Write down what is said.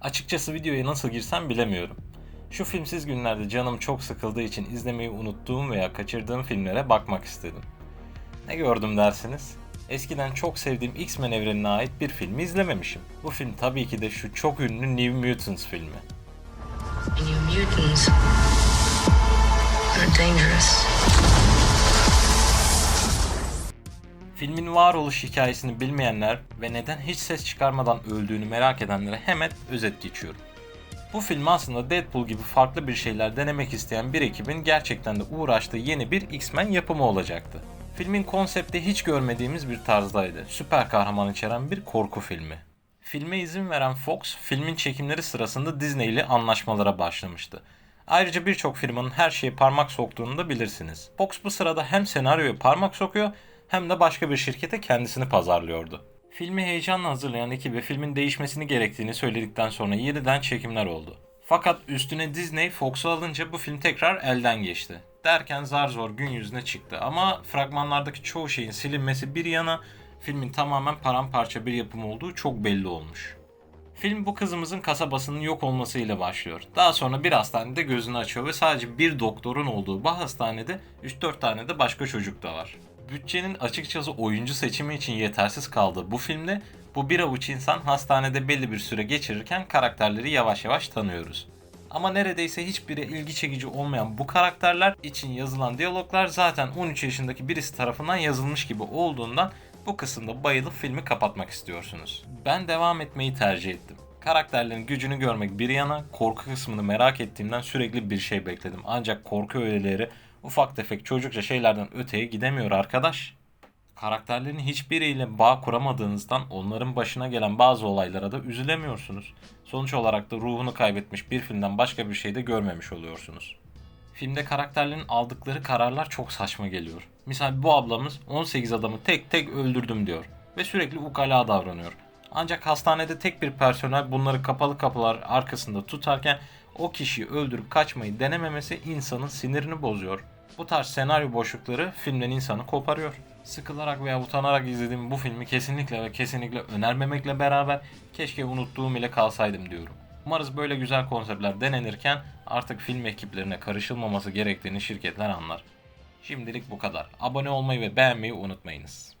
Açıkçası videoya nasıl girsem bilemiyorum. Şu filmsiz günlerde canım çok sıkıldığı için izlemeyi unuttuğum veya kaçırdığım filmlere bakmak istedim. Ne gördüm dersiniz? Eskiden çok sevdiğim X-Men evrenine ait bir filmi izlememişim. Bu film tabii ki de şu çok ünlü New Mutants filmi. You mutants are dangerous. Filmin varoluş hikayesini bilmeyenler ve neden hiç ses çıkarmadan öldüğünü merak edenlere hemen özet geçiyorum. Bu film aslında Deadpool gibi farklı bir şeyler denemek isteyen bir ekibin gerçekten de uğraştığı yeni bir X-Men yapımı olacaktı. Filmin konsepti hiç görmediğimiz bir tarzdaydı. Süper kahraman içeren bir korku filmi. Filme izin veren Fox, filmin çekimleri sırasında Disney ile anlaşmalara başlamıştı. Ayrıca birçok firmanın her şeye parmak soktuğunu da bilirsiniz. Fox bu sırada hem senaryoya parmak sokuyor hem de başka bir şirkete kendisini pazarlıyordu. Filmi heyecanla hazırlayan ekibe filmin değişmesini gerektiğini söyledikten sonra yeniden çekimler oldu. Fakat üstüne Disney Fox'u alınca bu film tekrar elden geçti. Derken zar zor gün yüzüne çıktı ama fragmanlardaki çoğu şeyin silinmesi bir yana filmin tamamen paramparça bir yapım olduğu çok belli olmuş. Film bu kızımızın kasabasının yok olmasıyla başlıyor. Daha sonra bir hastanede gözünü açıyor ve sadece bir doktorun olduğu bu hastanede 3-4 tane de başka çocuk da var. Bütçenin açıkçası oyuncu seçimi için yetersiz kaldığı bu filmde bu bir avuç insan hastanede belli bir süre geçirirken karakterleri yavaş yavaş tanıyoruz. Ama neredeyse hiçbiri ilgi çekici olmayan bu karakterler için yazılan diyaloglar zaten 13 yaşındaki birisi tarafından yazılmış gibi olduğundan bu kısımda bayılıp filmi kapatmak istiyorsunuz. Ben devam etmeyi tercih ettim. Karakterlerin gücünü görmek bir yana korku kısmını merak ettiğimden sürekli bir şey bekledim. Ancak korku öğeleri ufak tefek çocukça şeylerden öteye gidemiyor arkadaş. Karakterlerin hiçbiriyle bağ kuramadığınızdan onların başına gelen bazı olaylara da üzülemiyorsunuz. Sonuç olarak da ruhunu kaybetmiş bir filmden başka bir şey de görmemiş oluyorsunuz. Filmde karakterlerin aldıkları kararlar çok saçma geliyor. Misal bu ablamız 18 adamı tek tek öldürdüm diyor ve sürekli ukala davranıyor. Ancak hastanede tek bir personel bunları kapalı kapılar arkasında tutarken o kişiyi öldürüp kaçmayı denememesi insanın sinirini bozuyor. Bu tarz senaryo boşlukları filmden insanı koparıyor. Sıkılarak veya utanarak izlediğim bu filmi kesinlikle ve kesinlikle önermemekle beraber keşke unuttuğum ile kalsaydım diyorum. Umarız böyle güzel konseptler denenirken artık film ekiplerine karışılmaması gerektiğini şirketler anlar. Şimdilik bu kadar. Abone olmayı ve beğenmeyi unutmayınız.